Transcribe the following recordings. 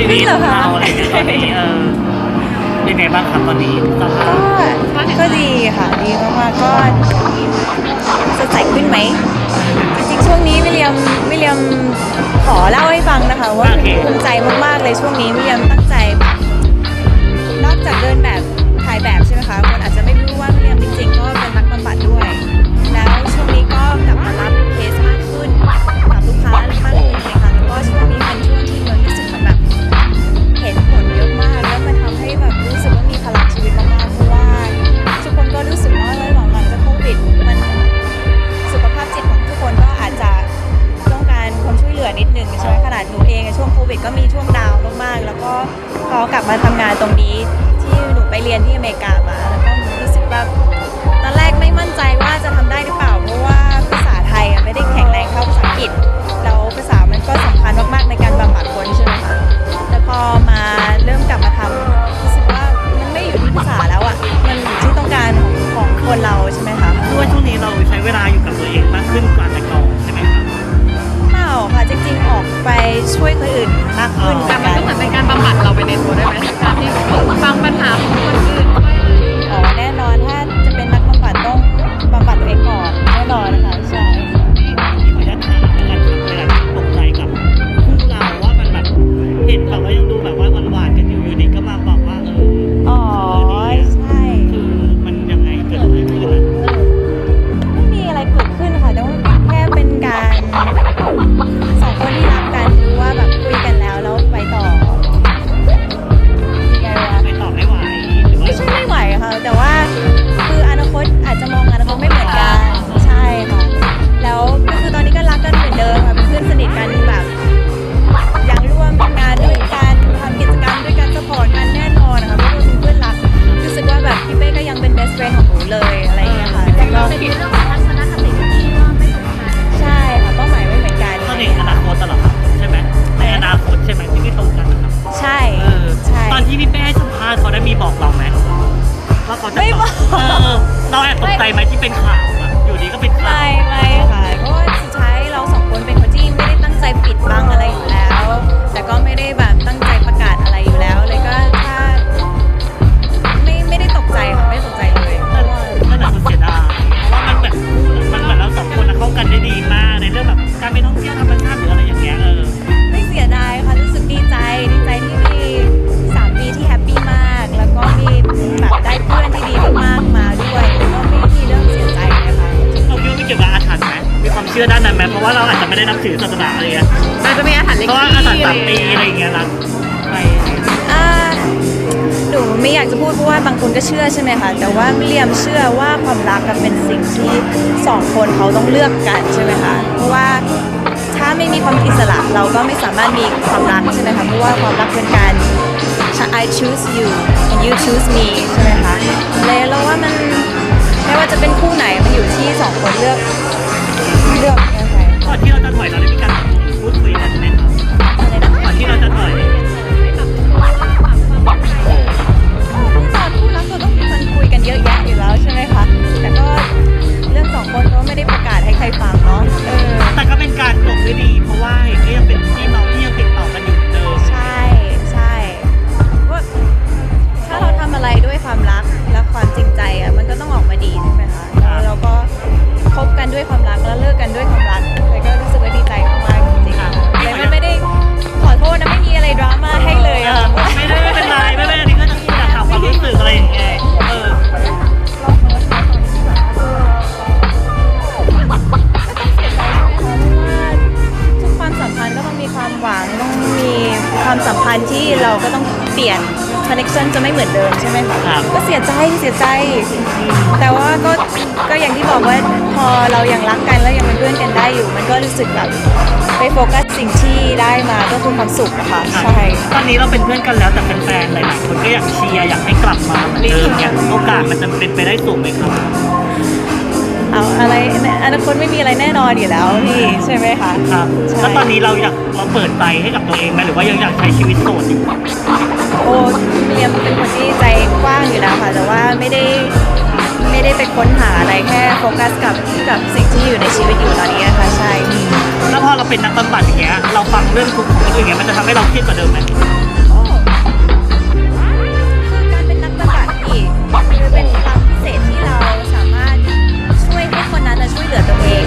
ชีวิตเหรอคะเราอะไรอย่างเงี้ยตอนนี้เออเป็นไงบ้างครับตอนนี้สภาก็พก็ดีค่ะ ดีมากๆก็สดใสขึ้นไหมจริงๆช่วงนี้วิลเลียมวิลเลียมขอเล่าให้ฟังนะคะ ว่าภูมิใจมากๆเลยช่วงนี้วิลเลียมตั้งใจ นอกจากเดินแบบถ่ายแบบใช่ไหมคะคนอาจจะไม่รู้ว่าวิลเลียมจริงๆก็เป็นนักบำบัดด้วย มาทำงานตรงนี้ที่หนูไปเรียนที่อเมริกามาแล้วก็รู้สึกแบบตอนแรกไม่มั่นใจว่าจะทำได้หรือเปล่าเพราะว่าภาษาไทยอะไม่ได้แข็งแรงเท่าภาษาอังกฤษแล้วภาษามันก็สำคัญมากๆในการบำบัดคนใช่ไหมคะแต่พอมาเริ่มกลับมาทำรู้สึกว่ามันไม่อยู่ที่ภาษาแล้วอะมันอยู่ที่ต้องการของของคนเราใช่ไหมคะคือว่าช่วงนี้เราใช้เวลาอยู่กับตัวเองมากขึ้นกว่าแต่ก่อนใช่ไหมครับเปล่าค่ะจริงๆออกไปช่วยคนอื่นมากขึ้นแต่มันก็เหมือนเป็นการบำบัดเราไปในตัวได้ ไหมที่เป็นข่าว ไม่ได้นับถือศาสนาอะไรเงี้ยอาจจะมีอาหารเล็กเพราะว่าอาถรรพ์สามปีอะไรอย่างเงี้ยนะไปอ่าหนูไม่อยากจะพูดเพราะว่าบางคนก็เชื่อใช่ไหมคะแต่ว่ามิเลียมเชื่อว่าความรักอะเป็นสิ่งที่สองคนเขาต้องเลือกกันใช่ไหมคะเพราะว่าถ้าไม่มีความอิสระเราก็ไม่สามารถมีความรักใช่ไหมคะเพราะว่าความรักเป็นการ I choose you and you choose me ใช่ไหมคะเลยเราว่ามันไม่ว่าจะเป็นคู่ไหนมันอยู่ที่สองคนเลือกเลือกยังไงก่ อนที่เราจะถอยเราได้มีการ ชันจะไม่เหมือนเดิมใช่ไหมคะครับ ก็เสียใจเสียใจ แต่ว่าก็ก็อย่างที่บอกว่าพอเรายังรักกันแล้วยังเป็นเพื่อนกันได้อยู่ มันก็รู้สึกแบบไปโฟกัสสิ่งที่ได้มาก็คือความสุขอะค่ะใช่ตอนนี้เราเป็นเพื่อนกันแล้วแต่แฟนๆหลายๆคนก็อยากเชียร์อยากให้กลับมาเหมือนเดิมเนี่ยโอกาสมันจะเป็นไปได้สูงไหมครับเอาอะไรอนาคตไม่มีอะไรแน่นอนอยู่แล้วพี่ใช่ไหมคะครับใช่แล้วตอนนี้เราอยากเราเปิดใจให้กับตัวเองไหมหรือว่ายังอยากใช้ชีวิตโสดอยู่โอ้ ไม่ได้ไม่ได้ไปค้นหาอะไรแค่โฟกัสกับกับสิ่งที่อยู่ในชีวิตอยู่ตอนนี้นะคะใช่แแล้วพอเราเป็นนักบำบัดอย่างเงี้ยเราฟังเรื่องทุกข์ของคนอื่นอย่างเงี้ยมันจะทำให้เราเครียดกว่าเดิมไหมโอ้คือการเป็นนักบำบัดอีกคือเป็นความพิเศษที่เราสามารถช่วยให้คนนั้นน่ะช่วยเหลือตัวเอง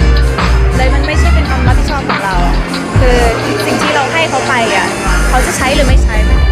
เลยมันไม่ใช่เป็นความรับผิดชอบของเราอะคือสิ่งที่เราให้เขาไปอะเขาจะใช้หรือไม่ใช้มัน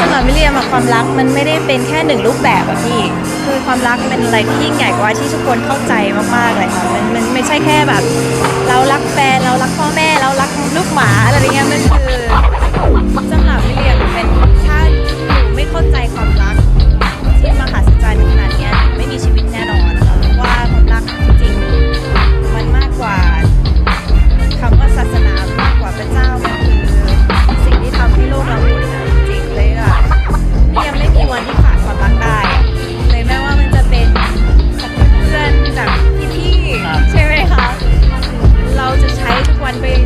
สำหรับวิลเลียมความรักมันไม่ได้เป็นแค่หนึ่งรูปแบบอะพี่ คือความรักเป็นอะไรที่ยิ่งใหญ่กว่าที่ทุกคนเข้าใจมากๆเลยค่ะมันมันไม่ใช่แค่แบบ เรารักแฟนเรารักพ่อแม่เรารักลูกหมาอะไรเงี้ยมันคือ one way.